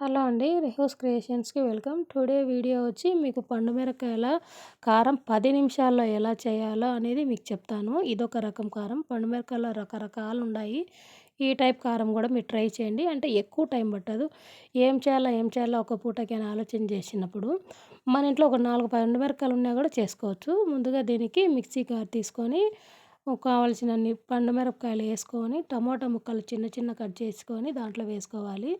Hello అండి రిహోస్ క్రియేషన్స్కి వెల్కమ్. టుడే వీడియో వచ్చి మీకు పండు మిరకాయల కారం పది నిమిషాల్లో ఎలా చేయాలో అనేది మీకు చెప్తాను. ఇదొక రకం కారం. పండు మిరకాయలు రకరకాలు ఉన్నాయి. ఈ టైప్ కారం కూడా మీరు ట్రై చేయండి. అంటే ఎక్కువ టైం పట్టదు. ఏం చేయాలో ఏం చేయాలో ఒక పూటకైనా ఆలోచన చేసినప్పుడు మన ఇంట్లో ఒక నాలుగు పండు మిరపకాయలు ఉన్నా కూడా చేసుకోవచ్చు. ముందుగా దీనికి మిక్సీ కార్ తీసుకొని కావాల్సినన్ని పండు మిరపకాయలు వేసుకొని టమోటా ముక్కలు చిన్న చిన్న కట్ చేసుకొని దాంట్లో వేసుకోవాలి.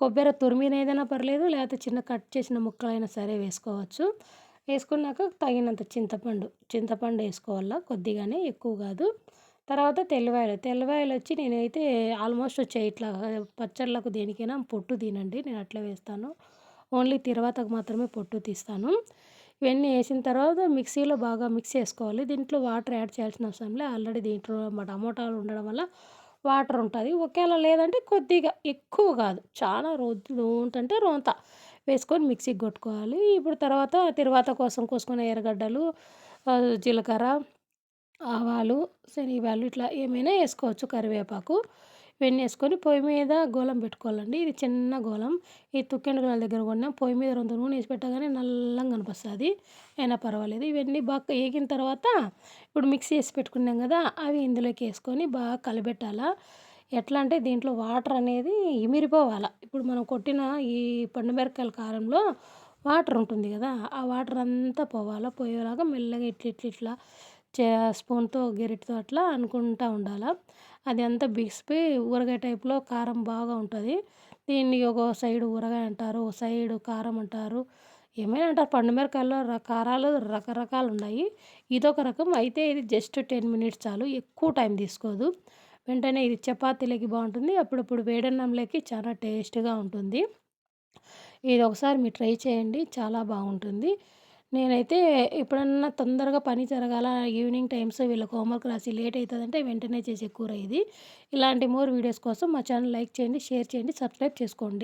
కొబ్బరి తురిమిన ఏదైనా పర్లేదు లేకపోతే చిన్న కట్ చేసిన ముక్కలైనా సరే వేసుకోవచ్చు. వేసుకున్నాక తగినంత చింతపండు చింతపండు వేసుకోవాలా? కొద్దిగానే ఎక్కువ కాదు. తర్వాత తెల్లవాయలు తెల్లవాయలు వచ్చి నేనైతే ఆల్మోస్ట్ వచ్చే ఇట్లా పచ్చళ్ళకు దేనికైనా పొట్టు తినండి నేను అట్లా వేస్తాను. ఓన్లీ తిరువాతకు మాత్రమే పొట్టు తీస్తాను. ఇవన్నీ వేసిన తర్వాత మిక్సీలో బాగా మిక్స్ చేసుకోవాలి. దీంట్లో వాటర్ యాడ్ చేయాల్సిన అవసరం లేదు. ఆల్రెడీ దీంట్లో టమోటాలు ఉండడం వల్ల వాటర్ ఉంటుంది. ఒకవేళ లేదంటే కొద్దిగా ఎక్కువ కాదు. చాలా రోజు ఉంటుంటే రోంత. వేసుకొని మిక్సీకి కొట్టుకోవాలి. ఇప్పుడు తర్వాత తిరువాత కోసం కోసుకునే ఎర్రగడ్డలు జీలకర్ర ఆవాలు శనగలు ఇట్లా ఏమైనా వేసుకోవచ్చు కరివేపాకు. ఇవన్నీ వేసుకొని పొయ్యి మీద గోలం పెట్టుకోవాలండి. ఇది చిన్న గోళం ఈ తుక్కెండుగుల దగ్గర కొన్నా పొయ్యి మీద రెండు నూనె వేసి పెట్టగానే నల్లంగా కనిపిస్తుంది. అయినా పర్వాలేదు. ఇవన్నీ బాగా వేగిన తర్వాత ఇప్పుడు మిక్సీ వేసి పెట్టుకున్నాం కదా అవి ఇందులోకి వేసుకొని బాగా కలబెట్టాలా. ఎట్లా అంటే దీంట్లో వాటర్ అనేది ఇమిరిపోవాలి. ఇప్పుడు మనం కొట్టిన ఈ పండుమిరపకాయల కారంలో వాటర్ ఉంటుంది కదా ఆ వాటర్ అంతా పోవాలా. పోయేలాగా మెల్లగా ఇట్లా ఇట్లా ఇట్లా చే స్పూన్తో గెరిటితో అట్లా అనుకుంటూ ఉండాలి. అది అంతా బిగిసిపోయి ఊరగాయ టైప్లో కారం బాగా ఉంటుంది. దీన్ని ఒక సైడ్ ఊరగాయ అంటారు ఒక సైడ్ కారం అంటారు. ఏమైనా అంటారు పండు మిరకాయల్లో కారాలు రకరకాలు ఉన్నాయి. ఇదొక రకం. అయితే ఇది జస్ట్ టెన్ మినిట్స్ చాలు. ఎక్కువ టైం తీసుకోదు. వెంటనే ఇది చపాతీలకి బాగుంటుంది. అప్పుడప్పుడు వేడన్నంలోకి చాలా టేస్ట్గా ఉంటుంది. ఇది ఒకసారి మీరు ట్రై చేయండి. చాలా బాగుంటుంది. నేనైతే ఎప్పుడన్నా తొందరగా పని జరగాల ఈవినింగ్ టైమ్స్ వీళ్ళకి హోంవర్క్ రాసి లేట్ అవుతుందంటే వెంటనే చేసే కూర ఇది. ఇలాంటి మోర్ వీడియోస్ కోసం మా ఛానల్ లైక్ చేయండి షేర్ చేయండి సబ్స్క్రైబ్ చేసుకోండి.